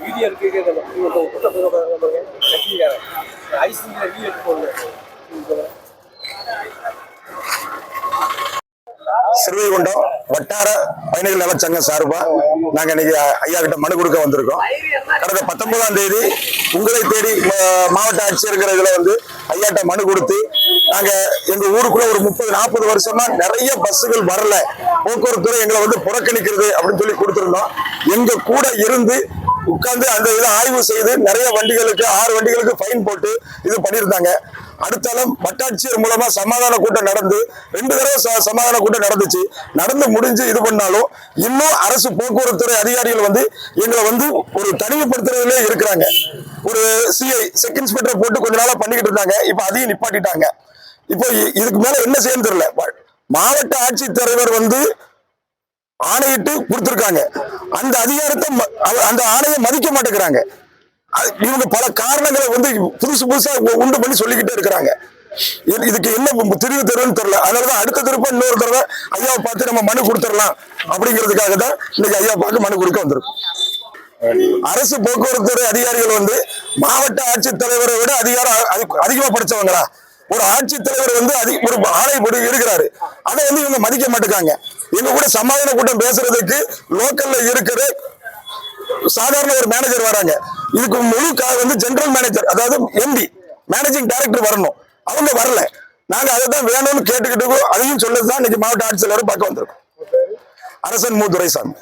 Video இருக்கு ஐசியில் video போடல சிறுவைகுண்டம் வட்டார பயணிகள் நலச்சங்கம் சார்பா நாங்க இன்னைக்கு ஐயா கிட்ட மனு கொடுக்க வந்திருக்கோம். கடந்த பத்தொன்பதாம் தேதி உங்களை தேடி மாவட்ட ஆட்சியருங்கிற இதுல வந்து ஐயாட்ட மனு கொடுத்து நாங்க எங்க ஊருக்குள்ள ஒரு முப்பது நாற்பது வருஷமா நிறைய பஸ்ஸுகள் வரல. போக்குவரத்து எங்களை வந்து புறக்கணிக்கிறது அப்படின்னு சொல்லி கொடுத்துருந்தோம். எங்க கூட இருந்து உட்கார்ந்து அந்த இதை ஆய்வு செய்து நிறைய வண்டிகளுக்கு ஆறு வண்டிகளுக்கு ஃபைன் போட்டு இது பண்ணியிருந்தாங்க. அடுத்தாலும் வட்டாட்சியர் மூலமா சமாதான கூட்டம் நடந்து ரெண்டு தடவை ச- சமாதான கூட்டம் நடந்துச்சு. நடந்து முடிஞ்சு இது பண்ணாலும் இன்னும் அரசு போக்குவரத்துறை அதிகாரிகள் வந்து எங்களை வந்து ஒரு தனிமைப்படுத்துறதுல இருக்கிறாங்க. ஒரு சிஐ செக் இன்ஸ்பெக்டரை போட்டு கொஞ்ச நாளா பண்ணிக்கிட்டு இருந்தாங்க. இப்ப அதையும் நிப்பாட்டிட்டாங்க. இப்போ இதுக்கு மேல என்ன செய்யணும் தெரியல. மாவட்ட ஆட்சித்தலைவர் வந்து ஆணையிட்டு கொடுத்திருக்காங்க. அந்த அதிகாரத்தை ம- அந்த ஆணையை மதிக்க மாட்டேங்கிறாங்க. இவங்க பல காரணங்களை வந்து புதுசு புதுசா உண்டு பண்ணி சொல்லிக்கிட்டே இருக்கிறாங்க. இது- இதுக்கு என்ன தெரிவு திரிவு தெரியல. அதனாலதான் அடுத்த திருப்ப இன்னொரு தடவை ஐயாவை பார்த்து நம்ம மனு கொடுத்துடலாம் அப்படிங்கிறதுக்காக தான் இன்னைக்கு ஐயா பார்க்க மனு கொடுக்க வந்திருக்கோம் அரசு போக்குவரத்து துறை அதிகாரிகள் வந்து மாவட்ட ஆட்சித்தலைவரை விட அதிகாரம் அதி- அதிகமா படிச்சவங்களா? ஒரு ஆட்சித்தலைவர் வந்து அதி ஒரு ஆலை படி இருக்கிறாரு. அதை வந்து இவங்க மதிக்க மாட்டேங்காங்க. எங்க கூட சமாதான கூட்டம் பேசுறதுக்கு லோக்கல்ல இருக்கிற சாதாரண ஒரு மேனேஜர் வராங்க. இதுக்கு முழு கா- வந்து ஜெனரல் மேனேஜர் அதாவது எம்பி மேனேஜிங் டைரக்டர் வரணும். அவங்க வரல. நாங்க அதை தான் வேணும்னு கேட்டுக்கிட்டு அதையும் சொல்லதான் இன்னைக்கு மாவட்ட ஆட்சித்தலைவர் பார்க்க வந்திருக்கோம். அரசன் மு துரைசாமி